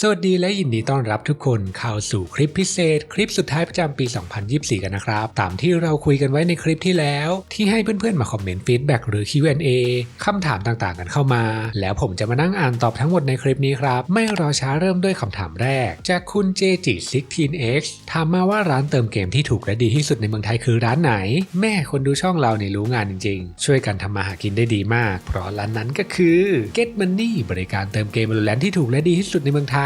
สวัสดีและยินดีต้อนรับทุกคนเข้าสู่คลิปพิเศษ คลิปสุดท้ายประจำปี 2024 กันนะครับ ตามที่เราคุยกันไว้ในคลิปที่แล้ว ที่ให้เพื่อนๆ มาคอมเมนต์ฟีดแบ็กหรือ Q&A คำถามต่างๆ กันเข้ามา แล้วผมจะมานั่งอ่านตอบทั้งหมดในคลิปนี้ครับ ไม่รอช้าเริ่มด้วยคำถามแรก จากคุณเจจิ 16x ถามมาว่าร้านเติมเกมที่ถูกและดีที่สุดในเมืองไทยคือร้านไหน แม่คนดูช่องเราเนี่ยรู้งานจริง ๆ ช่วยกันทำมาหากินได้ดีมาก เพราะร้านนั้นก็คือ Get Money บริการเติมเกม Valorant ที่ถูกและดีที่สุดในเมืองไทย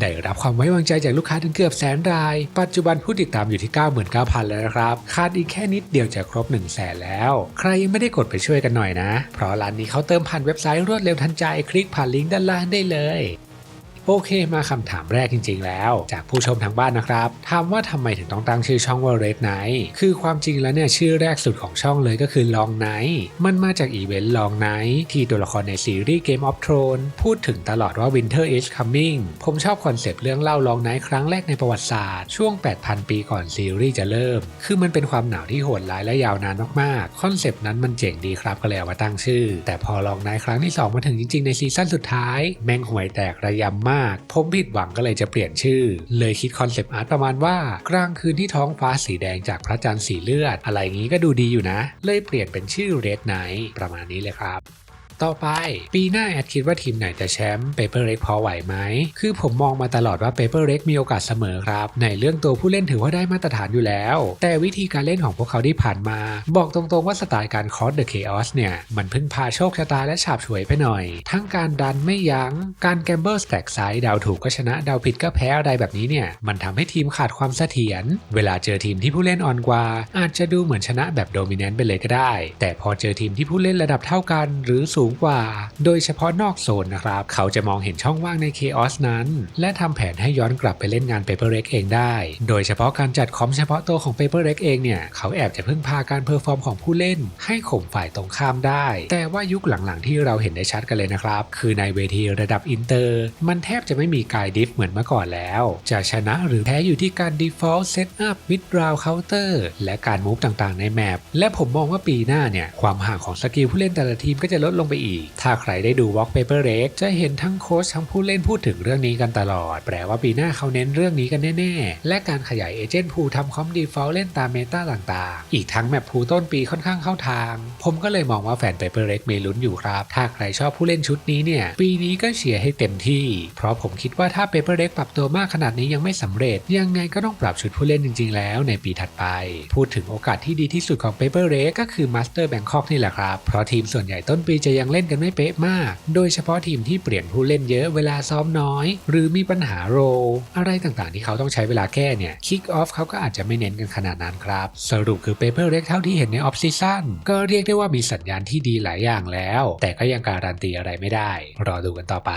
ได้รับความไว้วางใจจากลูกค้าถึงเกือบแสนราย ปัจจุบันผู้ติดตามอยู่ที่ 99,000 แล้วนะครับ คาดอีกแค่นิดเดียวจะครบ 1 0 0 0 0แสนแล้ว ใครยังไม่ได้กดไปช่วยกันหน่อยนะ เพราะร้านนี้เขาเติมผ่านเว็บไซต์รวดเร็วทันใจ คลิกผ่านลิงก์ด้านล่างได้เลย โอเคมาคำถามแรกจริง ๆ แล้ว จากผู้ชมทางบ้านนะครับถามว่าทำไมถึงต้องตั้งชื่อช่องว่า Red Night คือความจริงแล้วเนี่ยชื่อแรกสุดของช่องเลยก็คือ Long Night มันมาจากอีเวนต์ Long Night ที่ตัวละครในซีรีส์ Game of Thrones พูดถึงตลอดว่า Winter is coming ผมชอบคอนเซปต์เรื่องเล่า Long Night ครั้งแรกในประวัติศาสตร์ช่วง 8,000 ปีก่อนซีรีส์จะเริ่ม คือมันเป็นความหนาวที่โหดร้ายและยาวนานมากๆคอนเซปต์นั้นมันเจ๋งดีครับก็เลยเอามาตั้งชื่อ แต่พอ Long Night ครั้งที่สองมาถึงจริงๆในซีซั่นสุดท้ายแม่งห่วยแตกระยำมาก ผมผิดหวังก็เลยจะเปลี่ยนชื่อ เลยคิดคอนเซปต์อาร์ตประมาณว่า กลางคืนที่ท้องฟ้าสีแดงจากพระจันทร์สีเลือด อะไรงี้ก็ดูดีอยู่นะ เลยเปลี่ยนเป็นชื่อ Red Night ประมาณนี้เลยครับ ต่อไป ปีหน้าแอดคิดว่าทีมไหนจะแชมป์เปเปอร์เร็กพอไหวไหม คือผมมองมาตลอดว่าเปเปอร์เร็กมีโอกาสเสมอครับ ในเรื่องตัวผู้เล่นถือว่าได้มาตรฐานอยู่แล้ว แต่วิธีการเล่นของพวกเขาที่ผ่านมา บอกตรงๆว่าสไตล์การคอสเดอะเคออสเนี่ย มันพึ่งพาโชคชะตาและฉาบฉวยไปหน่อย ทั้งการดันไม่ยัง้ง การแกมเบิลสแต็กไซด์ดาวถูกก็ชนะดาวผิดก็แพ้อะไรแบบนี้เนี่ย มันทำให้ทีมขาดความเสถียร เวลาเจอทีมที่ผู้เล่นอ่อนกว่า อาจจะดูเหมือนชนะแบบโดมิเนนต์ไปเลยก็ได้ แต่พอเจอทีมที่ผู้เล่นระดับเท่ากัน หรือสูงกว่า โดยเฉพาะนอกโซนนะครับ เขาจะมองเห็นช่องว่างใน Chaos นั้น และทำแผนให้ย้อนกลับไปเล่นงาน Paper r e x เองได้ โดยเฉพาะการจัดคอมเฉพาะตัวของ Paper r e x เองเนี่ย เขาแอบจะพึ่งพาการเพอร์ฟอร์มของผู้เล่น ให้ข่มฝ่ายตรงข้ามได้ แต่ว่ายุคหลังๆ ที่เราเห็นได้ชัดกันเลยนะครับ คือในเวทีระดับอินเตอร์ มันแทบจะไม่มีกายดิฟเหมือนเมื่อก่อนแล้ว จะชนะหรือแพ้อยู่ที่การ default setup mid round counter และการมูฟต่างๆ ในแมปและผมมองว่าปีหน้าเนี่ยความห่างของสกิลผู้เล่นแต่ละทีมก็จะลดลงไปอีก ถ้าใครได้ดู Walk Paper r e จะเห็นทั้งโค้ชทั้งผู้เล่นพูดถึงเรื่องนี้กันตลอด แปลว่าปีหน้าเขาเน้นเรื่องนี้กันแน่ ๆ และการขยายเอเจนต์พูทำคอมดีฟอลเล่นตามเมตาต่างๆ อีกทั้งแมปพูต้นปีค่อนข้างเข้าทาง ผมก็เลยมองว่าแฟน Paper r e มีลุ้นอยู่ครับ ถ้าใครชอบผู้เล่นชุดนี้เนี่ย ปีนี้ก็เชียร์ให้เต็มที่ เพราะผมคิดว่าถ้า Paper r e ปรับตัวมากขนาดนี้ยังไม่สำเร็จ ยังไงก็ต้องปรับชุดผู้เล่นจริง ๆ แล้ว ในปีถัดไป พูดถึงโอกาสที่ดีที่สุดของ Paper r e ก็คือ Master Bangkok นี่แหละครับเพราะทีมส่วนใหญ่ต้นปีจะยังเล่นกันไม่เป๊ะมาก โดยเฉพาะทีมที่เปลี่ยนผู้เล่นเยอะเวลาซ้อมน้อย หรือมีปัญหาโรลอะไรต่างๆที่เขาต้องใช้เวลาแก้เนี่ยคิกออฟเขาก็อาจจะไม่เน้นกันขนาดนั้นครับ สรุปคือเปเปอร์เล็กเท่าที่เห็นในออฟซีซั่นก็เรียกได้ว่ามีสัญญาณที่ดีหลายอย่างแล้ว แต่ก็ยังการันตีอะไรไม่ได้ รอดูกันต่อไป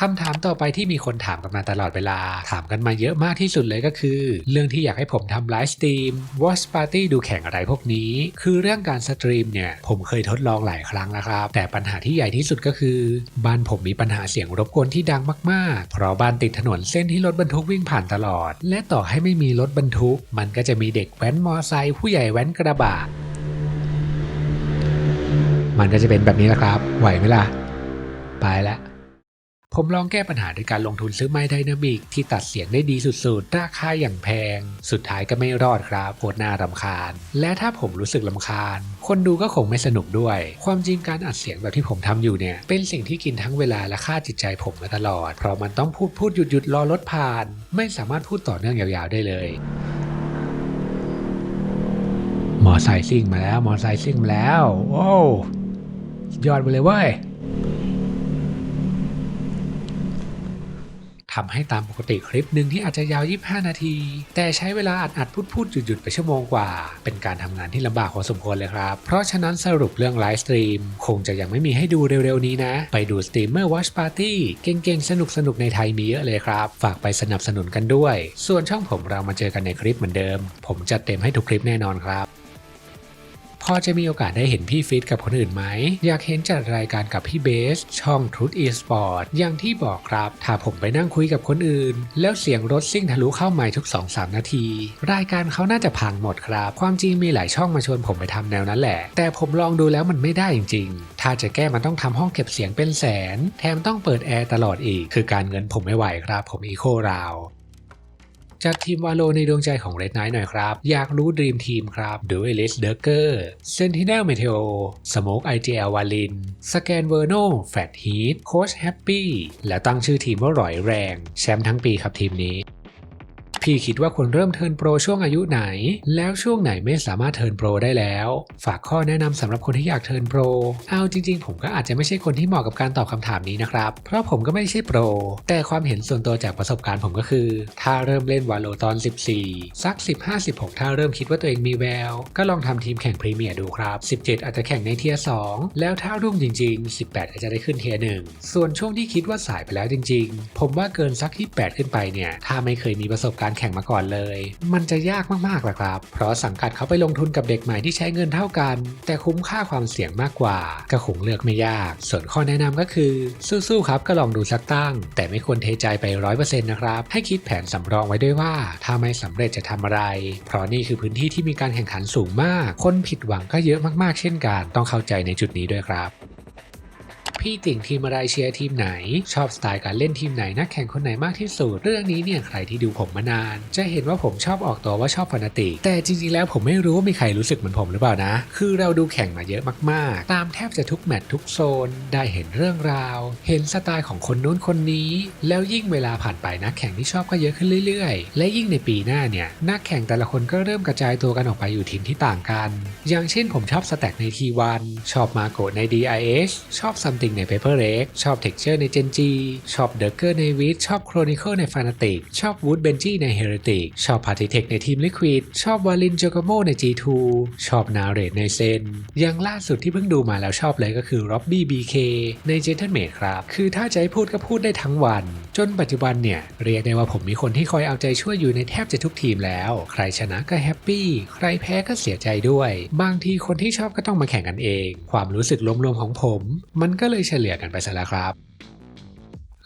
คำถามต่อไปที่มีคนถามกันมาตลอดเวลา ถามกันมาเยอะมากที่สุดเลยก็คือ เรื่องที่อยากให้ผมทำไลฟ์สตรีม Watch Party ดูแข่งอะไรพวกนี้ คือเรื่องการสตรีมเนี่ย ผมเคยทดลองหลายครั้งแล้วครับ แต่ปัญหาที่ใหญ่ที่สุดก็คือ บ้านผมมีปัญหาเสียงรบกวนที่ดังมากๆ เพราะบ้านติดถนนเส้นที่รถบรรทุกวิ่งผ่านตลอด และต่อให้ไม่มีรถบรรทุก มันก็จะมีเด็กแว้นมอไซค์ผู้ใหญ่แว้นกระบะมันก็จะเป็นแบบนี้แหละครับ ไหวไหมล่ะ ไปแล้ว ผมลองแก้ปัญหาด้วยการลงทุนซื้อไม้ไดนามิกที่ตัดเสียงได้ดีสุดๆ ราคาอย่างแพง สุดท้ายก็ไม่รอดครับโคตรน่ารำคาญ และถ้าผมรู้สึกลำคาญ คนดูก็คงไม่สนุกด้วย ความจริงการอัดเสียงแบบที่ผมทำอยู่เนี่ย เป็นสิ่งที่กินทั้งเวลาและค่าจิตใจผมมาตลอด เพราะมันต้องพูดพูดหยุดหยุดรอรถผ่าน ไม่สามารถพูดต่อเนื่องยาวๆได้เลยมอไซค์ซิ่งมาแล้วมอไซค์ซิ่งมาแล้ว โอ้ยอดไปเลยเว้ย ทำให้ตามปกติคลิปหนึ่งที่อาจจะยาว 25 นาที แต่ใช้เวลาอัดอัดพูดพูดหยุดหยุดไปชั่วโมงกว่า เป็นการทำงานที่ลำบากพอสมควรเลยครับ เพราะฉะนั้นสรุปเรื่องไลฟ์สตรีมคงจะยังไม่มีให้ดูเร็วๆนี้นะ ไปดูสตรีมเมอร์วอชปาร์ตี้เก่งๆ สนุกๆในไทยมีเยอะเลยครับ ฝากไปสนับสนุนกันด้วย ส่วนช่องผมเรามาเจอกันในคลิปเหมือนเดิม ผมจัดเต็มให้ทุกคลิปแน่นอนครับ พอจะมีโอกาสได้เห็นพี่ฟิตกับคนอื่นไหม อยากเห็นจัดรายการกับพี่เบส ช่อง Truth Esport อย่างที่บอกครับ ถ้าผมไปนั่งคุยกับคนอื่น แล้วเสียงรถซิ่งทะลุเข้าไมค์ทุก 2-3 นาที รายการเขาน่าจะพังหมดครับ ความจริงมีหลายช่องมาชวนผมไปทำแนวนั้นแหละ แต่ผมลองดูแล้วมันไม่ได้จริงๆ ถ้าจะแก้มันต้องทำห้องเก็บเสียงเป็นแสน แถมต้องเปิดแอร์ตลอดอีก คือการเงินผมไม่ไหวครับ ผมอีโคราว จัดทีมวาโลในดวงใจของ Red Knight หน่อยครับ อยากรู้ดีมทีมครับ d u e l i s t d u r k e r Sentinel Meteo Smoke IGL วาลิน Scan Verno Fat Heat Coach Happy และตั้งชื่อทีมว่าร่อยแรง แชมป์ทั้งปีครับทีมนี้ พี่คิดว่าควรเริ่มเทิร์นโปรช่วงอายุไหน แล้วช่วงไหนไม่สามารถเทิร์นโปรได้แล้ว ฝากข้อแนะนำสำหรับคนที่อยากเทิร์นโปรเอาจริง ๆ ผมก็อาจจะไม่ใช่คนที่เหมาะกับการตอบคำถามนี้นะครับ เพราะผมก็ไม่ใช่โปร แต่ความเห็นส่วนตัวจากประสบการณ์ผมก็คือ ถ้าเริ่มเล่นวาโลตอน 14 สัก 15-16 ถ้าเริ่มคิดว่าตัวเองมีแวว ก็ลองทำทีมแข่งพรีเมียร์ดูครับ 17 อาจจะแข่งในเทียร์2แล้วถ้ารุ่งจริง ๆ 18 อาจจะได้ขึ้นเทียร์1ส่วนช่วงที่คิดว่าสายไปแล้วจริง ๆ ผมว่าเกินสักที่8ขึ้นไปเนี่ยถ้าไม่เคยมีประสบการณ์แข่งมาก่อนเลย มันจะยากมากๆแหละครับ เพราะสังกัดเขาไปลงทุนกับเด็กใหม่ที่ใช้เงินเท่ากัน แต่คุ้มค่าความเสี่ยงมากกว่า ก็คงเลือกไม่ยาก ส่วนข้อแนะนำก็คือ สู้ๆครับก็ลองดูสักตั้ง แต่ไม่ควรเทใจไปร้อยเปอร์เซ็นต์นะครับให้คิดแผนสำรองไว้ด้วยว่า ถ้าไม่สำเร็จจะทำอะไร เพราะนี่คือพื้นที่ที่มีการแข่งขันสูงมาก คนผิดหวังก็เยอะมากๆ เช่นกัน ต้องเข้าใจในจุดนี้ด้วยครับ พี่ติ่งทีมอะไรเชียร์ทีมไหน ชอบสไตล์การเล่นทีมไหนนักแข่งคนไหนมากที่สุด เรื่องนี้เนี่ยใครที่ดูผมมานาน จะเห็นว่าผมชอบออกตัวว่าชอบฟานาติก แต่จริงๆแล้วผมไม่รู้ว่ามีใครรู้สึกเหมือนผมหรือเปล่านะ คือเราดูแข่งมาเยอะมากๆ ตามแทบจะทุกแมตช์ทุกโซน ได้เห็นเรื่องราว เห็นสไตล์ของคนนู้นคนนี้ แล้วยิ่งเวลาผ่านไปนักแข่งที่ชอบก็เยอะขึ้นเรื่อยๆ และยิ่งในปีหน้าเนี่ยนักแข่งแต่ละคนก็เริ่มกระจายตัวกันออกไปอยู่ทีมที่ต่างกัน อย่างเช่นผมชอบสแต็กใน T1 ชอบมาโกใน DIS ชอบซัมติงใน Paper r e x ชอบ Texture ใน Gen G ชอบ d u r k e r ใน w i t ชอบ Chronicle ใน Fanatic ชอบ Wood Benji ใน Heretic ชอบ Partitech ใน Team Liquid ชอบ Valin j o g o m o ใน G2 ชอบ Narrate ใน Zen อย่างล่าสุดที่เพิ่งดูมาแล้วชอบเลยก็คือ Robbie BK ใน Gentleman ครับ คือถ้าจะให้พูดก็พูดได้ทั้งวัน จนปัจจุบันเนี่ย เรียกได้ว่าผมมีคนที่คอยเอาใจช่วยอยู่ในแทบจะทุกทีมแล้ว ใครชนะก็แฮปปี้ใครแพ้ก็เสียใจด้วย บางทีคนที่ชอบก็ต้องมาแข่งกันเอง ความรู้สึกรวมๆของผม มันก็เลยเฉลี่ยกันไปซะแล้วครับ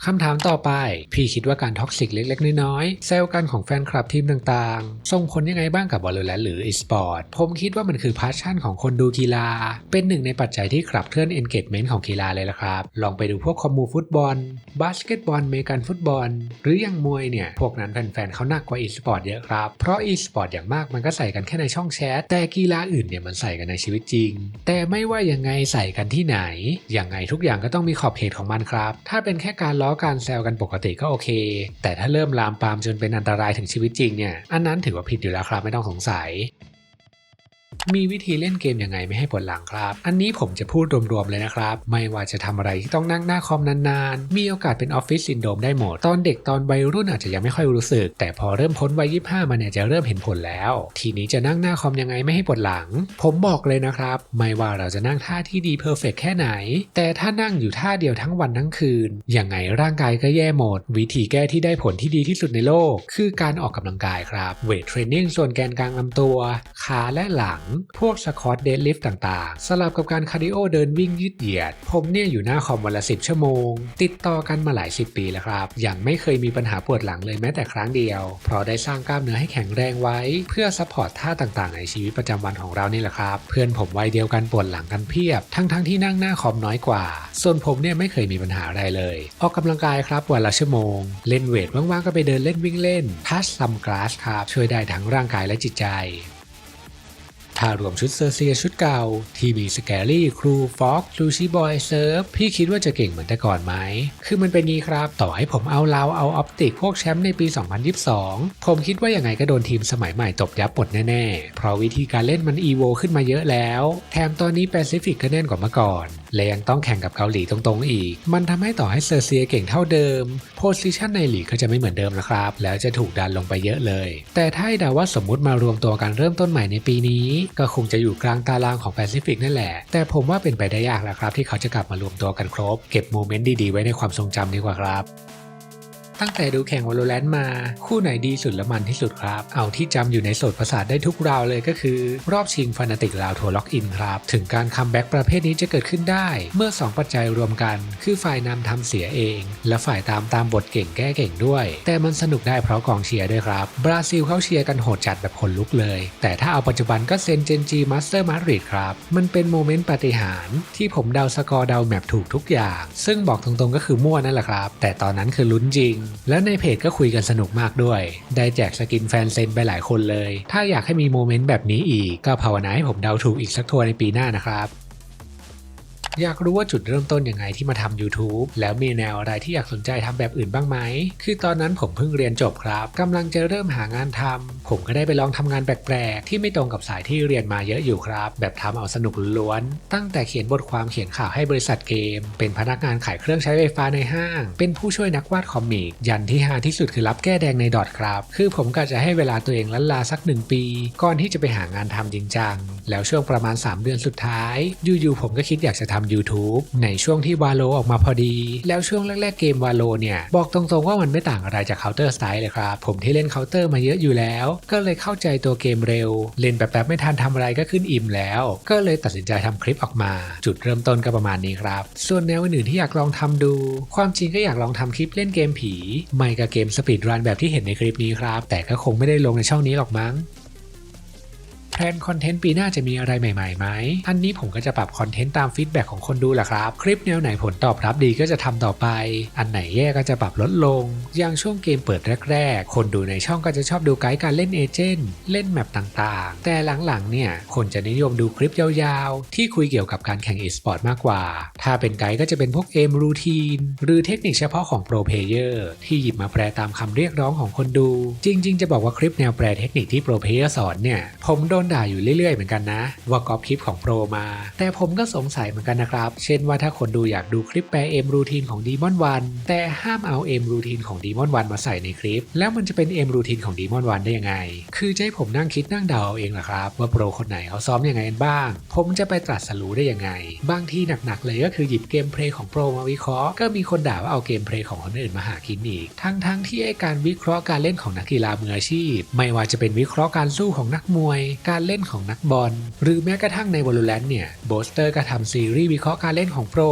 คำถามต่อไป พี่คิดว่าการท็อกซิกเล็กๆ น้อยๆ แซวกันของแฟนคลับทีมต่างๆ ส่งผลยังไงบ้างกับบอลลูนหรือ e-sport ผมคิดว่ามันคือพาชั่นของคนดูกีฬา เป็นหนึ่งในปัจจัยที่ขับเคลื่อน engagement ของกีฬาเลยละครับ ลองไปดูพวกคอมมูฟุตบอล บาสเกตบอลเมกันฟุตบอล หรืออย่างมวยเนี่ย พวกนั้นแฟนๆเขาหนักกว่า e-sport เยอะครับ เพราะ e-sport อย่างมากมันก็ใส่กันแค่ในช่องแชท แต่กีฬาอื่นเนี่ยมันใส่กันในชีวิตจริง แต่ไม่ว่ายังไงใส่กันที่ไหนยังไงทุกอย่างก็ต้องมีขอบเขตของมันครับ ถ้าเป็นแค่การล้อการแซวกันปกติก็โอเค แต่ถ้าเริ่มลามปามจนเป็นอันตรายถึงชีวิตจริงเนี่ยอันนั้นถือว่าผิดอยู่แล้วครับไม่ต้องสงสัย มีวิธีเล่นเกมยังไงไม่ให้ปวดหลังครับ อันนี้ผมจะพูดรวมๆเลยนะครับ ไม่ว่าจะทำอะไรที่ต้องนั่งหน้าคอมนานๆ มีโอกาสเป็นออฟฟิศซินโดรมได้หมด ตอนเด็กตอนวัยรุ่นอาจจะยังไม่ค่อยรู้สึก แต่พอเริ่มพ้นวัย25มาเนี่ยจะเริ่มเห็นผลแล้ว ทีนี้จะนั่งหน้าคอมยังไงไม่ให้ปวดหลัง ผมบอกเลยนะครับ ไม่ว่าเราจะนั่งท่าที่ดีเพอร์เฟกแค่ไหน แต่ถ้านั่งอยู่ท่าเดียวทั้งวันทั้งคืนยังไงร่างกายก็แย่หมด วิธีแก้ที่ได้ผลที่ดีที่สุดในโลก คือการออกกำลังกายครับเวทเทรนนิ่งส่วนแกนกลางลำตัว ขาและหลังพวกสควอตเดดลิฟต์ต่างๆ สลับกับการคาร์ดิโอเดินวิ่งยืดเหยียด ผมเนี่ยอยู่หน้าคอมวันละ 10 ชั่วโมง ติดต่อกันมาหลาย 10 ปีแล้วครับ ยังไม่เคยมีปัญหาปวดหลังเลยแม้แต่ครั้งเดียว เพราะได้สร้างกล้ามเนื้อให้แข็งแรงไว้ เพื่อซัพพอร์ตท่าต่างๆ ในชีวิตประจำวันของเรานี่แหละครับ เพื่อนผมวัยเดียวกันปวดหลังกันเพียบ ทั้งๆทที่นั่งหน้าคอมน้อยกว่า ส่วนผมเนี่ยไม่เคยมีปัญหาอะไรเลย ออกกำลังกายครับวันละชั่วโมง เล่นเวทว่างๆก็ไปเดินเล่นวิ่งเล่นทัชซัมกลาสครับช่วยได้ทั้งร่างกายและจิตใจ ถ้ารวมชุดเซอร์เซียชุดเก่า ที่มีสแกรี่ครูฟ็อกลูชิบอยเซิร์ฟพี่คิดว่าจะเก่งเหมือนแต่ก่อนไหม คือมันเป็นงี้ครับ ต่อให้ผมเอาลาวเอาออปติกพวกแชมป์ในปี 2022 ผมคิดว่ายังไงก็โดนทีมสมัยใหม่ตบยับหมดแน่ ๆ เพราะวิธีการเล่นมันอีโวขึ้นมาเยอะแล้ว แถมตอนนี้แปซิฟิกก็แน่นกว่าเมื่อก่อนและยังต้องแข่งกับเกาหลีตรงๆอีก มันทำให้ต่อให้เซอร์เซียเก่งเท่าเดิม โพสิชันในหลีกก็จะไม่เหมือนเดิมนะครับ แล้วจะถูกดันลงไปเยอะเลย แต่ถ้าให้ดาว่าสมมุติมารวมตัวกันเริ่มต้นใหม่ในปีนี้ ก็คงจะอยู่กลางตารางของแปซิฟิกนั่นแหละ แต่ผมว่าเป็นไปได้ยากแล้วครับ ที่เขาจะกลับมารวมตัวกันครบ เก็บโมเมนต์ดีๆไว้ในความทรงจำดีกว่าครับ ตั้งแต่ดูแข่งวอลเลนมา คู่ไหนดีสุดและมันที่สุดครับ เอาที่จำอยู่ในโสดประสาทได้ทุกราวเลยก็คือ รอบชิงฟานาติกราวทัวร์ล็อกอินครับ ถึงการคัมแบ็กประเภทนี้จะเกิดขึ้นได้ เมื่อ 2 ปัจจัยรวมกัน คือฝ่ายนำทำเสียเอง และฝ่ายตามตามบทเก่งแก้เก่งด้วย แต่มันสนุกได้เพราะกองเชียร์ด้วยครับ บราซิลเข้าเชียร์กันโหดจัดแบบขนลุกเลย แต่ถ้าเอาปัจจุบันก็เซนเจนจีมาสเตอร์มาดริดครับ มันเป็นโมเมนต์ปาฏิหาริย์ที่ผมเดาสกอร์เดาแมปถูกทุกอย่าง ซึ่งบอกตรงๆก็คือมั่วนั่นแหละครับ แต่ตอนนั้นคือลุ้นจริงแล้วในเพจก็คุยกันสนุกมากด้วย ได้แจกสกินแฟนเซนไปหลายคนเลย ถ้าอยากให้มีโมเมนต์แบบนี้อีกก็ภาวนาให้ผมเดาถูกอีกสักทัวร์ในปีหน้านะครับ อยากรู้ว่าจุดเริ่มต้นยังไงที่มาทำ YouTube แล้วมีแนวอะไรที่อยากสนใจทำแบบอื่นบ้างไหม คือตอนนั้นผมเพิ่งเรียนจบครับกำลังจะเริ่มหางานทำ ผมก็ได้ไปลองทำงานแปลกๆ ที่ไม่ตรงกับสายที่เรียนมาเยอะอยู่ครับ แบบทำเอาสนุกล้วน ตั้งแต่เขียนบทความเขียนข่าวให้บริษัทเกม เป็นพนักงานขายเครื่องใช้ไฟฟ้าในห้าง เป็นผู้ช่วยนักวาดคอมิก ยันที่ฮาที่สุดคือรับแก้แดงในดอทครับ คือผมก็จะให้เวลาตัวเองลันลาสักหนึ่งปี ก่อนที่จะไปหางานทำจริงจัง แล้วช่วงประมาณ 3 เดือนสุดท้าย อยู่ๆผมก็คิดอยากจะทำ YouTube ในช่วงที่วาโลออกมาพอดี แล้วช่วงแรกๆเกมวาโลเนี่ย บอกตรงๆว่ามันไม่ต่างอะไรจาก Counter Strike เลยครับ ผมที่เล่น Counter มาเยอะอยู่แล้ว ก็เลยเข้าใจตัวเกมเร็ว เล่นแป๊บๆไม่ทันทำอะไรก็ขึ้นอิ่มแล้ว ก็เลยตัดสินใจทำคลิปออกมา จุดเริ่มต้นก็ประมาณนี้ครับ ส่วนแนวอื่นๆที่อยากลองทำดู ความจริงก็อยากลองทำคลิปเล่นเกมผี ไม่กับเกมสปีดรันแบบที่เห็นในคลิปนี้ครับ แต่ก็คงไม่ได้ลงในช่องนี้หรอกมั้ง แพลนคอนเทนต์ปีหน้าจะมีอะไรใหม่ๆไหมอันนี้ผมก็จะปรับคอนเทนต์ตามฟีดแบ็กของคนดูแหละครับ คลิปแนวไหนผลตอบรับดีก็จะทำต่อไป อันไหนแย่ก็จะปรับลดลง อย่างช่วงเกมเปิดแรก ๆ คนดูในช่องก็จะชอบดูไกด์การเล่นเอเจนต์เล่นแมปต่างๆ แต่หลังๆเนี่ยคนจะนิยมดูคลิปยาวๆ ที่คุยเกี่ยวกับการแข่งอีสปอร์ตมากกว่า ถ้าเป็นไกด์ก็จะเป็นพวกเอมรูทีนหรือเทคนิคเฉพาะของโปรเพเยอร์ที่หยิบมาแปลตามคำเรียกร้องของคนดู จริง ๆ จะบอกว่าคลิปแนวแปลเทคนิคที่โปรเพเยอร์สอนเนี่ยผมโดนด่าอยู่เรื่อยๆเหมือนกันนะว่าก๊อปคลิปของโปรมา แต่ผมก็สงสัยเหมือนกันนะครับ เช่นว่าถ้าคนดูอยากดูคลิปแปลเอ็มรูทีนของดีมอนวันแต่ห้ามเอาเอ็มรูทีนของดีมอนวันมาใส่ในคลิป แล้วมันจะเป็นเอ็มรูทีนของดีมอนวันได้ยังไง คือจะให้ผมนั่งคิดนั่งเดาเอาเองเหรอครับ ว่าโปรคนไหนเขาซ้อมยังไงกันบ้าง ผมจะไปตรัสรู้ได้ยังไง บางที่หนักๆเลยก็คือหยิบเกมเพลย์ของโปรมาวิเคราะห์ก็มีคนด่าว่าเอาเกมเพลย์ของคนอื่นมาหากินอีก ทั้งๆที่ไอการวิเคราะห์การเล่นของนักกีฬามืออาชีพ ไม่ว่าจะเป็นวิเคราะห์การสู้ของนักมวยการการเล่นของนักบอล หรือแม้กระทั่งใน Valorant เนี่ยโบสเตอร์ก็ทำซีรีส์วิเคราะห์การเล่นของโปร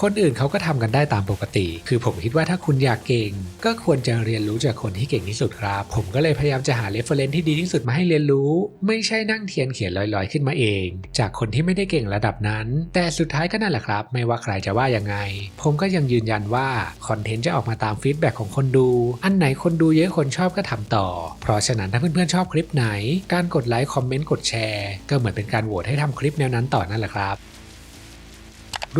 คนอื่นเขาก็ทำกันได้ตามปกติ คือผมคิดว่าถ้าคุณอยากเก่ง ก็ควรจะเรียนรู้จากคนที่เก่งที่สุดครับ ผมก็เลยพยายามจะหาเรฟเฟรนที่ดีที่สุดมาให้เรียนรู้ ไม่ใช่นั่งเทียนเขียนลอยๆ ขึ้นมาเอง จากคนที่ไม่ได้เก่งระดับนั้น แต่สุดท้ายก็นั่นแหละครับ ไม่ว่าใครจะว่ายังไง ผมก็ยังยืนยันว่าคอนเทนต์จะออกมาตามฟีดแบ็กของคนดู อันไหนคนดูเยอะคนชอบก็ทำต่อ เพราะฉะนั้นถ้าเพื่อนๆชอบคลิปไหน การกดไลค์คอมเมนต์กดแชร์ ก็เหมือนเป็นการโหวตให้ทำคลิปแนวนั้นต่อนั่นแหละครับ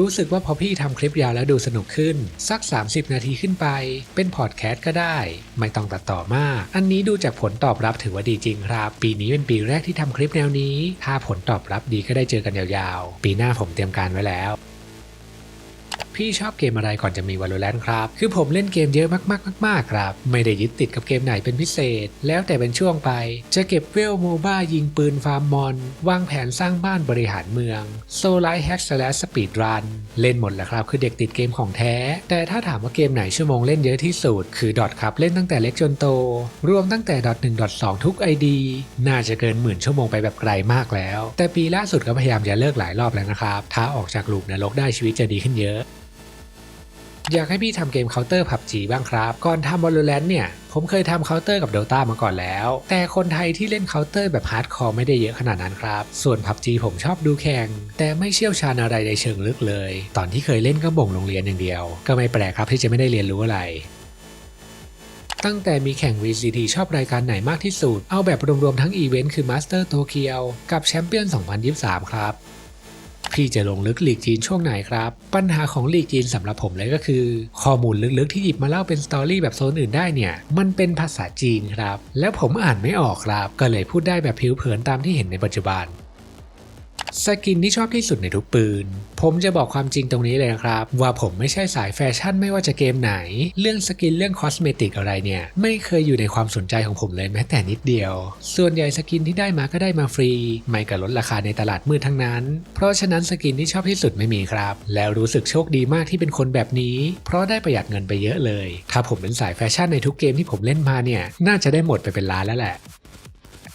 รู้สึกว่าพอพี่ทำคลิปยาวแล้วดูสนุกขึ้น สัก 30 นาทีขึ้นไป เป็นพอดแคสต์ก็ได้ ไม่ต้องตัดต่อมาก อันนี้ดูจากผลตอบรับถือว่าดีจริงครับ ปีนี้เป็นปีแรกที่ทำคลิปแนวนี้ ถ้าผลตอบรับดีก็ได้เจอกันยาวๆ ปีหน้าผมเตรียมการไว้แล้ว พี่ชอบเกมอะไรก่อนจะมี Valorant ครับ คือผมเล่นเกมเยอะมากๆมากๆครับ ไม่ได้ยึดติดกับเกมไหนเป็นพิเศษ แล้วแต่เป็นช่วงไป จะเก็บเวลโมบ้ายิงปืนฟาร์มมอน วางแผนสร้างบ้านบริหารเมืองโซลไลท์แฮกสแลสสปีดรันเล่นหมดแหละครับ คือเด็กติดเกมของแท้ แต่ถ้าถามว่าเกมไหนชั่วโมงเล่นเยอะที่สุด คือดอทครับเล่นตั้งแต่เล็กจนโต รวมตั้งแต่ดอทหนึ่งดอทสองทุก ID น่าจะเกินหมื่นชั่วโมงไปแบบไกลมากแล้ว แต่ปีล่าสุดก็พยายามจะเลิกหลายรอบแล้วนะครับ ถ้าออกจากลูปนรกได้ชีวิตจะดีขึ้นเยอะ อยากให้พี่ทำเกมเคาน์เตอร์ผับจีบ้างครับ ก่อนทำ Valorant เนี่ย ผมเคยทำเคาน์เตอร์กับ Dota มาก่อนแล้ว แต่คนไทยที่เล่นเคาน์เตอร์แบบฮาร์ดคอร์ไม่ได้เยอะขนาดนั้นครับ ส่วน PUBG ผมชอบดูแข่ง แต่ไม่เชี่ยวชาญอะไรในเชิงลึกเลย ตอนที่เคยเล่นก็บ่งโรงเรียนอย่างเดียว ก็ไม่แปลกครับที่จะไม่ได้เรียนรู้อะไรตั้งแต่มีแข่ง VCT ชอบรายการไหนมากที่สุด เอาแบบรวมๆทั้งอีเวนต์คือ Master Tokyo กับแชมเปี้ยน2023 ครับ พี่จะลงลึกลีกจีนช่วงไหนครับ ปัญหาของลีกจีนสำหรับผมเลยก็คือ ข้อมูลลึกๆที่หยิบมาเล่าเป็นสตอรี่แบบโซนอื่นได้เนี่ย มันเป็นภาษาจีนครับ แล้วผมอ่านไม่ออกครับ ก็เลยพูดได้แบบผิวเผินตามที่เห็นในปัจจุบัน สกินที่ชอบที่สุดในทุกปืน ผมจะบอกความจริงตรงนี้เลยนะครับ ว่าผมไม่ใช่สายแฟชั่นไม่ว่าจะเกมไหน เรื่องสกินเรื่องคอสเมติกอะไรเนี่ย ไม่เคยอยู่ในความสนใจของผมเลยแม้แต่นิดเดียว ส่วนใหญ่สกินที่ได้มาก็ได้มาฟรี ไม่กับลดราคาในตลาดมืดทั้งนั้น เพราะฉะนั้นสกินที่ชอบที่สุดไม่มีครับ แล้วรู้สึกโชคดีมากที่เป็นคนแบบนี้ เพราะได้ประหยัดเงินไปเยอะเลย ถ้าผมเป็นสายแฟชั่นในทุกเกมที่ผมเล่นมาเนี่ย น่าจะได้หมดไปเป็นล้านแล้วแหละ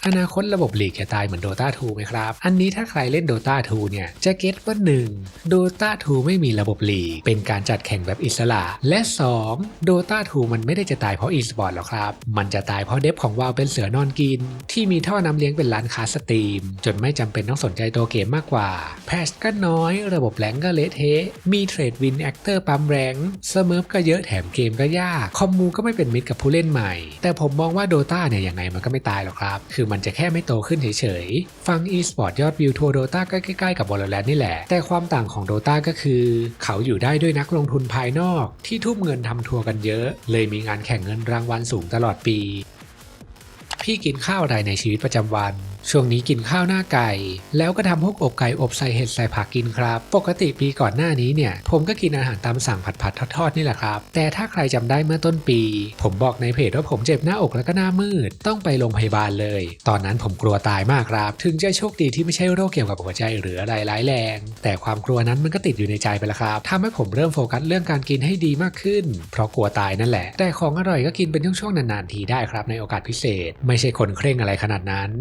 อนาคตระบบหลีกจะตายเหมือน Dota 2 ไหมครับ อันนี้ถ้าใครเล่น Dota 2 เนี่ย จะเก็ตว่า 1. Dota 2 ไม่มีระบบหลีก เป็นการจัดแข่งแบบอิสระ และ 2. Dota 2 มันไม่ได้จะตายเพราะ e-sport หรอกครับ มันจะตายเพราะเดฟของวาวเป็นเสือนอนกิน ที่มีท่อนำเลี้ยงเป็นร้านค้าสตรีม จนไม่จำเป็นต้องสนใจตัวเกมมากกว่า แพชก็น้อย ระบบแรงก็เละเทะ มีเทรดวินแอคเตอร์ปั๊มแรงเสมิร์ฟก็เยอะแถมเกมก็ยาก คอมมูก็ไม่เป็นมิตรกับผู้เล่นใหม่ แต่ผมมองว่า Dota เนี่ยยังไงมันก็ไม่ตายหรอกครับ คือมันจะแค่ไม่โตขึ้นเฉยๆ ฟัง e-sport ยอดวิวทัวร์โดตาก็ใกล้ๆกับ Valorant นี่แหละ แต่ความต่างของ Dota ก็คือ เขาอยู่ได้ด้วยนักลงทุนภายนอก ที่ทุ่มเงินทำทัวร์กันเยอะ เลยมีงานแข่งเงินรางวัลสูงตลอดปี พี่กินข้าวอะไรในชีวิตประจำวัน ช่วงนี้กินข้าวหน้าไก่ แล้วก็ทำพวกอกไก่อบใส่เห็ดใส่ผักกินครับ ปกติปีก่อนหน้านี้เนี่ย ผมก็กินอาหารตามสั่งผัดผัดๆทอดๆนี่แหละครับ แต่ถ้าใครจำได้เมื่อต้นปี ผมบอกในเพจว่าผมเจ็บหน้าอกแล้วก็หน้ามืด ต้องไปโรงพยาบาลเลย ตอนนั้นผมกลัวตายมากครับ ถึงจะโชคดีที่ไม่ใช่โรคเกี่ยวกับหัวใจหรืออะไรร้ายแรง แต่ความกลัวนั้นมันก็ติดอยู่ในใจไปแล้วครับทำให้ผมเริ่มโฟกัสเรื่องการกินให้ดีมากขึ้น เพราะกลัวตายนั่นแหละ แต่ของอร่อยก็กินเป็นช่วงๆนานๆทีได้ครับในโอกาสพิเศษ ไม่ใช่คนเคร่งอะไรขนาดนั้น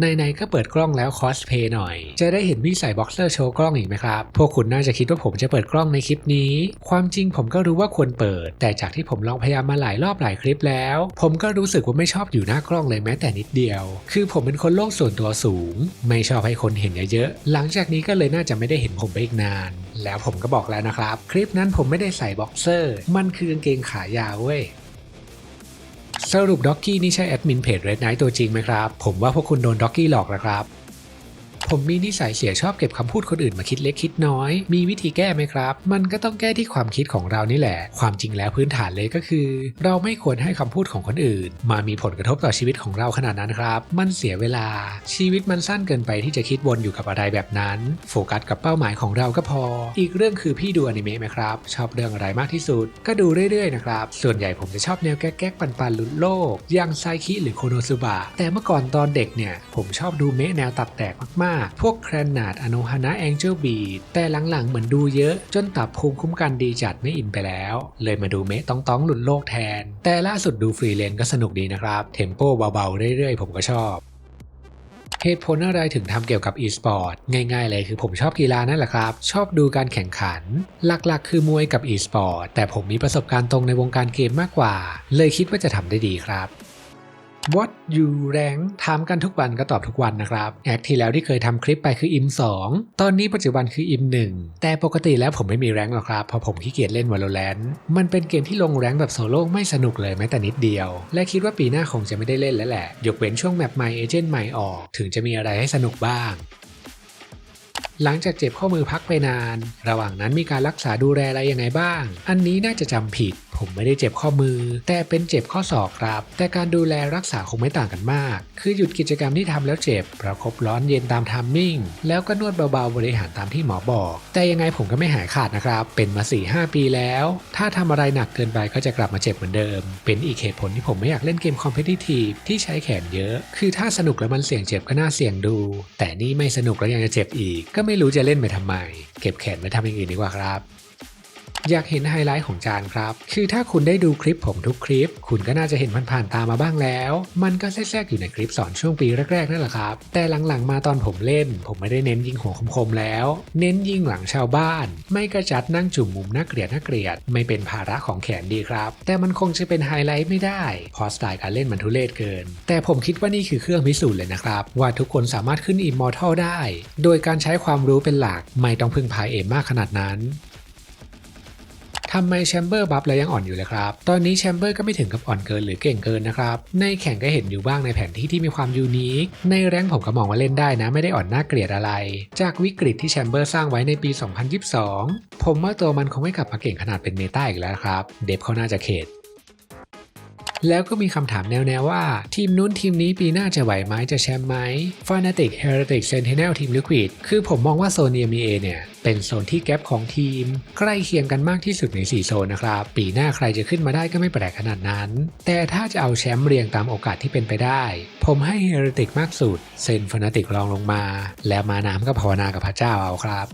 ในๆก็เปิดกล้องแล้วคอสเพย์หน่อย จะได้เห็นพี่ใส่บ็อกเซอร์โชว์กล้องอีกไหมครับ พวกคุณน่าจะคิดว่าผมจะเปิดกล้องในคลิปนี้ ความจริงผมก็รู้ว่าควรเปิด แต่จากที่ผมลองพยายามมาหลายรอบหลายคลิปแล้ว ผมก็รู้สึกว่าไม่ชอบอยู่หน้ากล้องเลยแม้แต่นิดเดียว คือผมเป็นคนโลกส่วนตัวสูง ไม่ชอบให้คนเห็นเยอะๆ หลังจากนี้ก็เลยน่าจะไม่ได้เห็นผมไปอีกนาน แล้วผมก็บอกแล้วนะครับ คลิปนั้นผมไม่ได้ใส่บ็อกเซอร์ มันคือกางเกงขายาวเว้ย สรุปด็อกกี้นี่ใช่แอดมินเพจ Red Knight ตัวจริงไหมครับ ผมว่าพวกคุณโดนด็อกกี้หลอกแล้วครับ ผมมีนิสัยเสียชอบเก็บคำพูดคนอื่นมาคิดเล็กคิดน้อย มีวิธีแก้ไหมครับ มันก็ต้องแก้ที่ความคิดของเรานี่แหละ ความจริงแล้วพื้นฐานเลยก็คือ เราไม่ควรให้คำพูดของคนอื่น มามีผลกระทบต่อชีวิตของเราขนาดนั้นครับ มันเสียเวลา ชีวิตมันสั้นเกินไปที่จะคิดวนอยู่กับอะไรแบบนั้น โฟกัสกับเป้าหมายของเราก็พอ อีกเรื่องคือพี่ดูอนิเมะไหมครับ ชอบเรื่องอะไรมากที่สุด ก็ดูเรื่อยๆนะครับ ส่วนใหญ่ผมจะชอบแนวแก๊กๆปันๆลุ้นโลกอย่างไซคิหรือโคโนซุบะแต่เมื่อก่อนตอนเด็กเนี่ยผมชอบดูเมะแนวตัดแตกมากพวกแครนาดอโนฮานะแองเจิลบีแต่หลังๆเหมือนดูเยอะ จนตับภูมิคุ้มกันดีจัดไม่อินไปแล้ว เลยมาดูเมะต้องต้องๆหลุนโลกแทน แต่ล่าสุดดูฟรีเลนก็สนุกดีนะครับ เทมโปเบาๆเรื่อยๆ ผมก็ชอบเหตุผลอะไรถึงทำเกี่ยวกับ e-sport ง่ายๆเลยคือผมชอบกีฬานั่นแหละครับ ชอบดูการแข่งขัน หลักๆ คือมวยกับ e-sport แต่ผมมีประสบการณ์ตรงในวงการเกมมากกว่า เลยคิดว่าจะทำได้ดีครับ What you rank ถามกันทุกวันก็ตอบทุกวันนะครับ แอคที่แล้วที่เคยทำคลิปไปคือ im 2ตอนนี้ปัจจุบันคือ im 1แต่ปกติแล้วผมไม่มีแรงหรอกครับ เพราะผมขี้เกียจเล่น Valorant มันเป็นเกมที่ลงแรงแบบโซโล่ไม่สนุกเลยแม้แต่นิดเดียว และคิดว่าปีหน้าคงจะไม่ได้เล่นแล้วแหละ ยกเว้นช่วงแมปใหม่เอเจนต์ใหม่ออก ถึงจะมีอะไรให้สนุกบ้าง หลังจากเจ็บข้อมือพักไปนาน ระหว่างนั้นมีการรักษาดูแลอะไรยังไงบ้าง อันนี้น่าจะจำผิด ผมไม่ได้เจ็บข้อมือ แต่เป็นเจ็บข้อศอกครับ แต่การดูแลรักษาคงไม่ต่างกันมาก คือหยุดกิจกรรมที่ทำแล้วเจ็บ ประคบร้อนเย็นตามทัมมิ่ง แล้วก็นวดเบาๆบริหารตามที่หมอบอก แต่ยังไงผมก็ไม่หายขาดนะครับ เป็นมา4-5ปีแล้ว ถ้าทำอะไรหนักเกินไปก็จะกลับมาเจ็บเหมือนเดิม เป็นอีกเหตุผลที่ผมไม่อยากเล่นเกมคอมเพลติทีฟที่ใช้แขนเยอะ คือถ้าสนุกแล้วมันเสี่ยงเจ็บก็น่าเสี่ยงดู แต่นี่ไม่สนุกแล้วยังจะเจ็บอีกก็ไม่รู้จะเล่นไปทำไม เก็บแขนไปทำอย่างอื่นดีกว่าครับ อยากเห็นไฮไลท์ของจานครับ คือถ้าคุณได้ดูคลิปผมทุกคลิป คุณก็น่าจะเห็นผ่านๆตามมาบ้างแล้ว มันก็แทรกๆอยู่ในคลิปสอนช่วงปีแรกๆนั่นแหละครับ แต่หลังๆมาตอนผมเล่น ผมไม่ได้เน้นยิงหัวคมๆแล้ว เน้นยิงหลังชาวบ้าน ไม่กระจัดนั่งจุ่มมุมน่าเกลียดน่าเกลียด ไม่เป็นภาระของแขนดีครับ แต่มันคงจะเป็นไฮไลท์ไม่ได้เพอสไตล์การเล่นมันทุเรศเกิน แต่ผมคิดว่านี่คือเครื่องพิสูจน์เลยนะครับ ว่าทุกคนสามารถขึ้นอิมมอร์ทัลได้ โดยการใช้ความรู้เป็นหลัก ไม่ต้องพึ่งพาเอมมากขนาดนั้น ทำไมแชมเบอร์บัฟแล้วยังอ่อนอยู่เลยครับ ตอนนี้แชมเบอร์ก็ไม่ถึงกับอ่อนเกินหรือเก่งเกินนะครับ ในแข่งก็เห็นอยู่บ้างในแผนที่ที่มีความยูนิค ในแรงผมก็มองว่าเล่นได้นะ ไม่ได้อ่อนน่าเกลียดอะไร จากวิกฤตที่แชมเบอร์สร้างไว้ในปี 2022 ผมว่าตัวมันคงไม่กลับมาเก่งขนาดเป็นเมตาอีกแล้วครับ เดฟเขาน่าจะเข็ด แล้วก็มีคำถามแนวๆว่า ทีมนู้นทีมนี้ปีหน้าจะไหวไหมจะแชมป์ไหม Fnatic Heretic Sentinel ทีม Liquid คือผมมองว่าโซน EMEA เนี่ย เป็นโซนที่แกลบของทีม ใกล้เคียงกันมากที่สุดใน 4 โซนนะครับ ปีหน้าใครจะขึ้นมาได้ก็ไม่แปลกขนาดนั้น แต่ถ้าจะเอาแชมป์เรียงตามโอกาสที่เป็นไปได้ ผมให้ Heretic มากสุดเซน Fnatic รองลงมา แล้วมาน้ำก็ภาวนากับพระเจ้าเอาครับ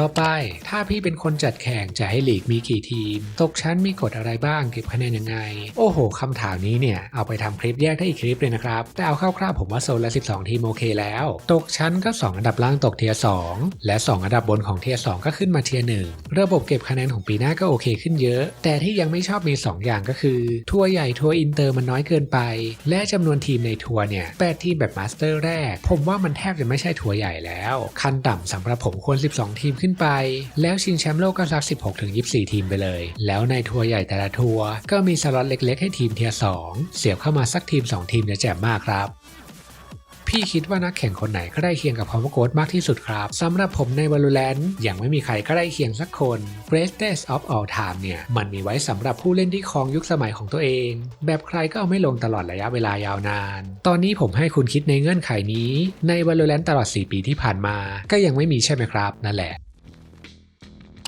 ต่อไปถ้าพี่เป็นคนจัดแข่งจะให้ลีกมีกี่ทีม ตกชั้นมีกฎอะไรบ้างเก็บคะแนนยังไง โอ้โหคำถามนี้เนี่ย เอาไปทำคลิปแยกได้อีกคลิปเลยนะครับ แต่เอาคร่าวๆผมว่าโซนละ 12 ทีมโอเคแล้ว ตกชั้นก็ 2 อันดับล่างตกเทียร์2และ 2 อันดับบนของเทียร์2ก็ขึ้นมาเทียร์1ระบบเก็บคะแนนของปีหน้าก็โอเคขึ้นเยอะ แต่ที่ยังไม่ชอบมี 2 อย่างก็คือทัวร์ใหญ่ทัวร์อินเตอร์มันน้อยเกินไป และจำนวนทีมในทัวร์เนี่ย8ทีมแบบมาสเตอร์แรก ผมว่ามันแทบจะไม่ใช่ทัวร์ใหญ่แล้วขั้นต่ำสำหรับผมควร 12 ทีมขึ้นไป แล้วชิงแชมป์โลกก็สัก 16-24 ทีมไปเลย แล้วในทัวร์ใหญ่แต่ละทัวร์ก็มีสล็อตเล็ก ๆ ให้ทีมเทียร์2เสียบเข้ามาสักทีม 2 ทีมจะแจ่มมากครับพี่คิดว่านักแข่งคนไหนใกล้เคียงกับพาวเวอร์โกดมากที่สุดครับสำหรับผมใน Valorant ยังไม่มีใครใกล้เคียงสักคน Greatest of All Time เนี่ย มันมีไว้สำหรับผู้เล่นที่ครองยุคสมัยของตัวเอง แบบใครก็เอาไม่ลงตลอดระยะเวลายาวนาน ตอนนี้ผมให้คุณคิดในเงื่อนไขนี้ ใน Valorant ตลอด 4 ปีที่ผ่านมา ก็ยังไม่มีใช่ไหมครับ นั่นแหละ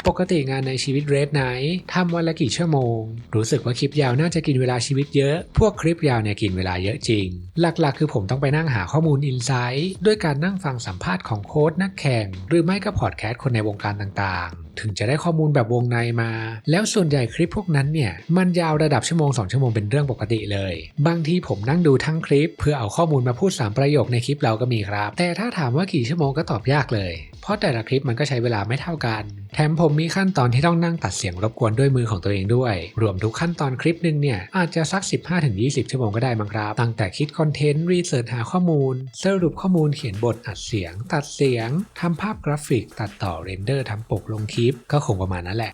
ปกติงานในชีวิตเรดไนท์ทำวันละกี่ชั่วโมง รู้สึกว่าคลิปยาวน่าจะกินเวลาชีวิตเยอะ พวกคลิปยาวเนี่ยกินเวลาเยอะจริง หลักๆ คือผมต้องไปนั่งหาข้อมูลอินไซต์ด้วยการนั่งฟังสัมภาษณ์ของโค้ดนักแข่ง หรือไม่ก็พอดแคสต์คนในวงการต่างๆ ถึงจะได้ข้อมูลแบบวงในมา แล้วส่วนใหญ่คลิปพวกนั้นเนี่ยมันยาวระดับชั่วโมง2ชั่วโมงเป็นเรื่องปกติเลย บางทีผมนั่งดูทั้งคลิป เพื่อเอาข้อมูลมาพูด3ประโยคในคลิปเราก็มีครับ แต่ถ้าถามว่ากี่ชั่วโมงก็ตอบยากเลยเพราะแต่ละคลิปมันก็ใช้เวลาไม่เท่ากัน แถมผมมีขั้นตอนที่ต้องนั่งตัดเสียงรบกวนด้วยมือของตัวเองด้วย รวมทุกขั้นตอนคลิปหนึ่งเนี่ยอาจจะสัก 15-20 ชั่วโมงก็ได้มั้งครับ ตั้งแต่คิดคอนเทนต์ รีเสิร์ชหาข้อมูล สรุปข้อมูลเขียนบทอัดเสียง ตัดเสียงทำภาพกราฟิก ตัดต่อเรนเดอร์ทำปกลงคลิป ก็คงประมาณนั้นแหละ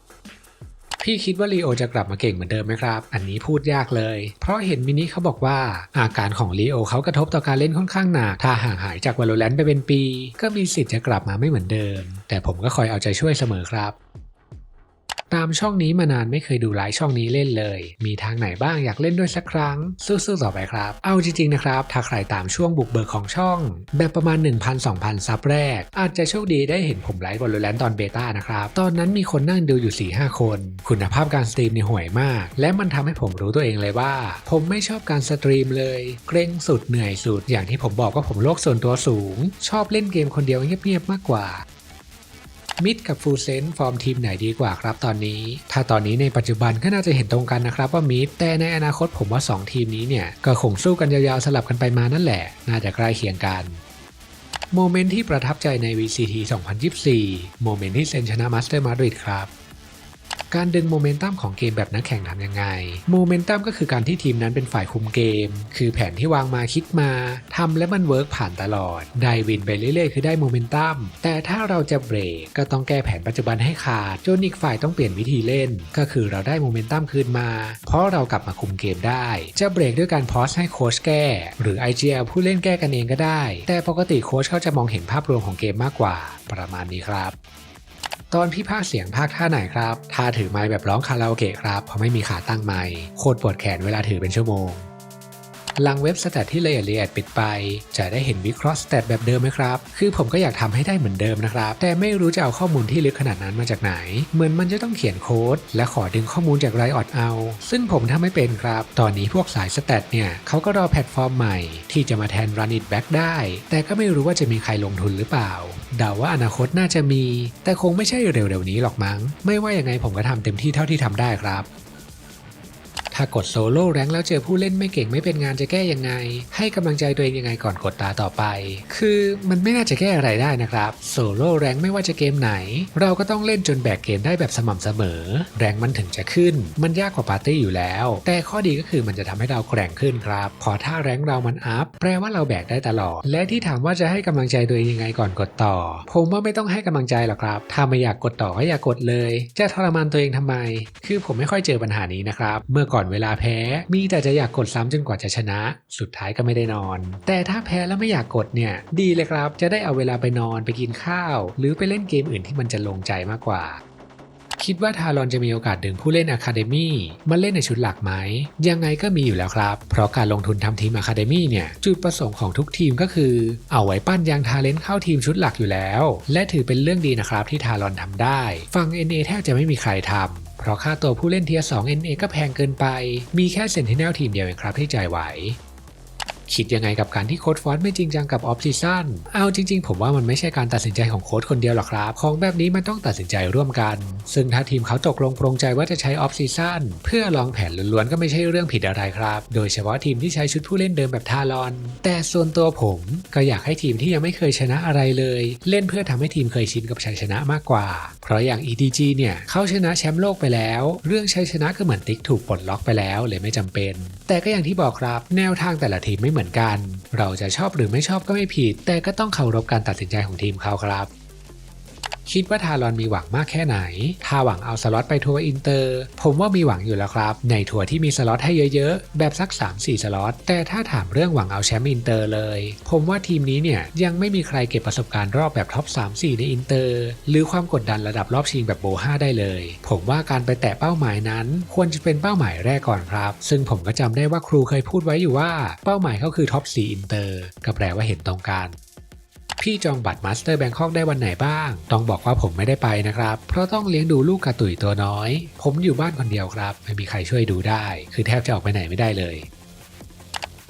พี่คิดว่าลีโอจะกลับมาเก่งเหมือนเดิมไหมครับ อันนี้พูดยากเลย เพราะเห็นมินิเขาบอกว่า อาการของลีโอเขากระทบต่อการเล่นค่อนข้างหนักถ้าห่างหายจากว a ล o แ a นไปเป็นปี ก็มีสิทธิ์จะกลับมาไม่เหมือนเดิม แต่ผมก็คอยเอาใจช่วยเสมอครับ ตามช่องนี้มานานไม่เคยดูไลฟ์ช่องนี้เล่นเลย มีทางไหนบ้างอยากเล่นด้วยสักครั้ง สู้ๆต่อไปครับ เอาจริงๆนะครับ ถ้าใครตามช่วงบุกเบิกของช่อง แบบประมาณ 1,000-2,000 ซับแรก อาจจะโชคดีได้เห็นผมไลฟ์บอลลูแลนตอนเบต้านะครับ ตอนนั้นมีคนนั่งดูอยู่ 4-5 คน คุณภาพการสตรีมนี่ห่วยมาก และมันทำให้ผมรู้ตัวเองเลยว่า ผมไม่ชอบการสตรีมเลย เกรงสุดเหนื่อยสุด อย่างที่ผมบอกว่าผมโลกส่วนตัวสูง ชอบเล่นเกมคนเดียวเงียบๆมากกว่า มิดกับฟูเซนฟอร์มทีมไหนดีกว่าครับตอนนี้ ถ้าตอนนี้ในปัจจุบันก็น่าจะเห็นตรงกันนะครับว่ามิดแต่ในอนาคตผมว่า 2 ทีมนี้เนี่ย ก็คงสู้กันยาวๆสลับกันไปมานั่นแหละ น่าจะใกล้เคียงกันโมเมนต์ที่ประทับใจใน VCT 2024 โมเมนต์ที่เซนชนะมาสเตอร์มาดริดครับ การดึงโมเมนตัมของเกมแบบนักแข่งทำยังไง โมเมนตัมก็คือการที่ทีมนั้นเป็นฝ่ายคุมเกม คือแผนที่วางมาคิดมาทำและมันเวิร์กผ่านตลอด ได้วินไปเรื่อยๆ คือได้โมเมนตัม แต่ถ้าเราจะเบรกก็ต้องแก้แผนปัจจุบันให้ขาดจนอีกฝ่ายต้องเปลี่ยนวิธีเล่น ก็คือเราได้โมเมนตัมคืนมา เพราะเรากลับมาคุมเกมได้ จะเบรกด้วยการพอสให้โค้ชแก้ หรือ IGL ผู้เล่นแก้กันเองก็ได้ แต่ปกติโค้ชเขาจะมองเห็นภาพรวมของเกมมากกว่า ประมาณนี้ครับ ตอนพี่ภาคเสียงภาคท่าไหนครับท่าถือไม้แบบร้องคาราโอเกะครับเพราะไม่มีขาตั้งไม้โคตรปวดแขนเวลาถือเป็นชั่วโมง หลังเว็บสแตทที่ละเอียดละเอียดปิดไป จะได้เห็นวิเคราะห์สแตทแบบเดิมไหมครับ คือผมก็อยากทำให้ได้เหมือนเดิมนะครับ แต่ไม่รู้จะเอาข้อมูลที่ลึกขนาดนั้นมาจากไหน เหมือนมันจะต้องเขียนโค้ด และขอดึงข้อมูลจากไรออดเอา ซึ่งผมทำไม่เป็นครับ ตอนนี้พวกสายสแตทเนี่ยเขาก็รอแพลตฟอร์มใหม่ ที่จะมาแทน Run It Back ได้ แต่ก็ไม่รู้ว่าจะมีใครลงทุนหรือเปล่าเดาว่าอนาคตน่าจะมี แต่คงไม่ใช่เร็วๆนี้หรอกมั้ง ไม่ว่ายังไงผมก็ทำเต็มที่เท่าที่ทำได้ครับ ถ้ากดโซโล่แรงแล้วเจอผู้เล่นไม่เก่งไม่เป็นงานจะแก้ยังไง ให้กำลังใจตัวเองยังไงก่อนกดตาต่อไป คือมันไม่น่าจะแก้อะไรได้นะครับโซโล่แรงไม่ว่าจะเกมไหน เราก็ต้องเล่นจนแบกเกมได้แบบสม่ำเสมอ แรงมันถึงจะขึ้น มันยากกว่าปาร์ตี้อยู่แล้ว แต่ข้อดีก็คือมันจะทำให้เราแกร่งขึ้นครับ พอถ้าแรงเรามันอัพแปลว่าเราแบกได้ตลอด และที่ถามว่าจะให้กำลังใจตัวเองยังไงก่อนกดต่อ ผมว่าไม่ต้องให้กำลังใจหรอกครับ ถ้าไม่อยากกดต่อก็อย่ากดเลย จะทรมานตัวเองทำไม คือผมไม่ค่อยเจอปัญหานี้นะครับ เมื่อก่อนเวลาแพ้ มีแต่จะอยากกดซ้ำจนกว่าจะชนะ สุดท้ายก็ไม่ได้นอน แต่ถ้าแพ้แล้วไม่อยากกดเนี่ย ดีเลยครับ จะได้เอาเวลาไปนอนไปกินข้าว หรือไปเล่นเกมอื่นที่มันจะลงใจมากกว่าคิดว่าทารอนจะมีโอกาสดึงผู้เล่นอะคาเดมี่มาเล่นในชุดหลักไหม ยังไงก็มีอยู่แล้วครับ เพราะการลงทุนทำทีมอะคาเดมี่เนี่ย จุดประสงค์ของทุกทีมก็คือ เอาไว้ปั้นยังทาเลนต์เข้าทีมชุดหลักอยู่แล้ว และถือเป็นเรื่องดีนะครับที่ทารอนทำได้ ฝั่ง NA แทบจะไม่มีใครทำ เพราะค่าตัวผู้เล่นเทียร์2 NA ก็แพงเกินไป มีแค่เซนติเนลทีมเดียวเองครับที่จ่ายไหว คิดยังไงกับการที่โค้ดฟอนต์ไม่จริงจังกับออฟซีซั่นเอาจริง ๆ ผมว่ามันไม่ใช่การตัดสินใจของโค้ดคนเดียวหรอกครับ ของแบบนี้มันต้องตัดสินใจร่วมกัน ซึ่งถ้าทีมเขาตกลงปรงใจว่าจะใช้ออฟซีซั่นเพื่อลองแผนล้วนๆก็ไม่ใช่เรื่องผิดอะไรครับ โดยเฉพาะทีมที่ใช้ชุดผู้เล่นเดิมแบบทารอน แต่ส่วนตัวผมก็อยากให้ทีมที่ยังไม่เคยชนะอะไรเลย เล่นเพื่อทำให้ทีมเคยชินกับชัยชนะมากกว่า เพราะอย่าง EDG เนี่ยเขาชนะแชมป์โลกไปแล้ว เรื่องชัยชนะก็เหมือนติ๊กถูกปลดล็อกไปแล้วเลยไม่จำเป็น แต่ก็อย่างที่บอกครับ แนวทางแต่ละทีมไม่เหมือนกัน เราจะชอบหรือไม่ชอบก็ไม่ผิด แต่ก็ต้องเคารพการตัดสินใจของทีมเขาครับ คิดว่าทารอนมีหวังมากแค่ไหน ถ้าหวังเอาสล็อตไปทัวร์อินเตอร์ ผมว่ามีหวังอยู่แล้วครับ ในทัวร์ที่มีสล็อตให้เยอะๆ แบบสัก 3-4 สล็อต แต่ถ้าถามเรื่องหวังเอาแชมป์อินเตอร์เลย ผมว่าทีมนี้เนี่ยยังไม่มีใครเก็บประสบการณ์รอบแบบท็อป 3-4 ในอินเตอร์ หรือความกดดันระดับรอบชิงแบบโบ5ได้เลย ผมว่าการไปแตะเป้าหมายนั้น ควรจะเป็นเป้าหมายแรกก่อนครับ ซึ่งผมก็จำได้ว่าครูเคยพูดไว้อยู่ว่า เป้าหมายเขาคือท็อป4อินเตอร์ก็แปลว่าเห็นตรงกัน พี่จองบัตรมาสเตอร์แบงคอกได้วันไหนบ้าง ต้องบอกว่าผมไม่ได้ไปนะครับ เพราะต้องเลี้ยงดูลูกกระตุยตัวน้อย ผมอยู่บ้านคนเดียวครับ ไม่มีใครช่วยดูได้ คือแทบจะออกไปไหนไม่ได้เลย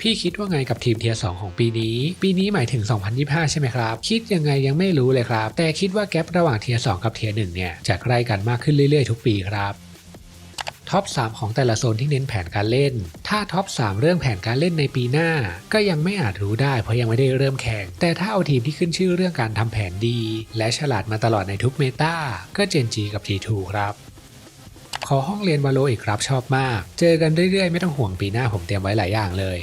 พี่คิดว่าไงกับทีมเทียร์2ของปีนี้ ปีนี้หมายถึง 2025 ใช่ไหมครับ คิดยังไงยังไม่รู้เลยครับ แต่คิดว่าแกลบระหว่างเทียร์2กับเทียร์1เนี่ยจะใกล้กันมากขึ้นเรื่อยๆทุกปีครับ ท็อป 3 ของแต่ละโซนที่เน้นแผนการเล่น ถ้าท็อป 3 เรื่องแผนการเล่นในปีหน้า ก็ยังไม่อาจรู้ได้เพราะยังไม่ได้เริ่มแข่ง แต่ถ้าเอาทีมที่ขึ้นชื่อเรื่องการทำแผนดี และฉลาดมาตลอดในทุกเมตาก็เจนจีกับ G2 ครับขอห้องเรียนวาโลอีกครับชอบมาก เจอกันเรื่อยๆ ไม่ต้องห่วงปีหน้าผมเตรียมไว้หลายอย่างเลย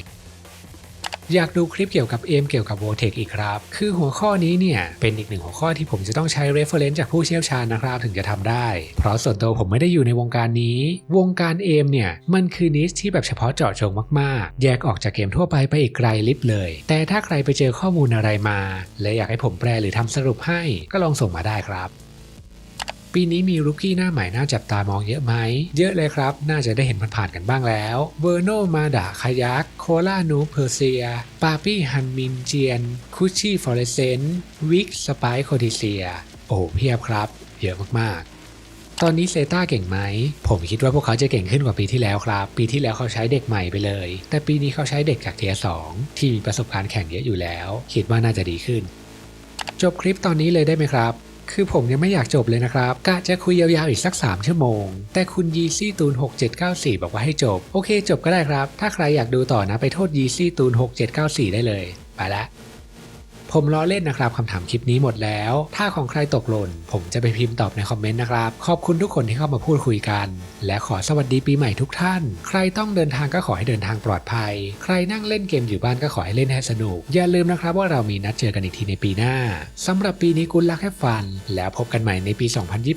อยากดูคลิปเกี่ยวกับเอมเกี่ยวกับโวเทคอีกครับ คือหัวข้อนี้เนี่ยเป็นอีกหนึ่งหัวข้อที่ผมจะต้องใช้ reference จากผู้เชี่ยวชาญนะครับถึงจะทำได้ เพราะส่วนตัวผมไม่ได้อยู่ในวงการนี้ วงการเอมเนี่ยมันคือนิชที่แบบเฉพาะเจาะจงมากๆ แยกออกจากเกมทั่วไปไปอีกไกลลิบเลย แต่ถ้าใครไปเจอข้อมูลอะไรมา และอยากให้ผมแปลหรือทำสรุปให้ก็ลองส่งมาได้ครับ ปีนี้มีรุกกี้หน้าใหม่น่าจับตามองเยอะไหม เยอะเลยครับ น่าจะได้เห็นผ่านๆกันบ้างแล้วเวอร์โนมาดาคายักโคลานูเพอร์เซีย ปาปี้ฮันมินเจียน คุชชี่ฟอเรเซนวิกสไปโคดิเซีย โอ้เพียบครับ เยอะมากๆตอนนี้เซต้าเก่งไหม ผมคิดว่าพวกเขาจะเก่งขึ้นกว่าปีที่แล้วครับ ปีที่แล้วเขาใช้เด็กใหม่ไปเลย แต่ปีนี้เขาใช้เด็กจากเทียสองที่มีประสบการณ์แข่งเยอะอยู่แล้ว คิดว่าน่าจะดีขึ้น จบคลิปตอนนี้เลยได้ไหมครับ คือผมยังไม่อยากจบเลยนะครับกะจะคุยยาวๆอีกสัก 3 ชั่วโมง แต่คุณยีซี่ตูน 6794 บอกว่าให้จบ โอเคจบก็ได้ครับ ถ้าใครอยากดูต่อนะไปโทษยีซี่ตูน 6794 ได้เลย ไปละ ผมล้อเล่นนะครับคำถามคลิปนี้หมดแล้ว ถ้าของใครตกหล่น ผมจะไปพิมพ์ตอบในคอมเมนต์นะครับ ขอบคุณทุกคนที่เข้ามาพูดคุยกัน และขอสวัสดีปีใหม่ทุกท่าน ใครต้องเดินทางก็ขอให้เดินทางปลอดภัย ใครนั่งเล่นเกมอยู่บ้านก็ขอให้เล่นให้สนุก อย่าลืมนะครับว่าเรามีนัดเจอกันอีกทีในปีหน้าสำหรับปีนี้กุลลักแค่ฟัน แล้วพบกันใหม่ในปี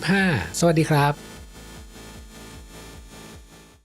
2025 สวัสดีครับ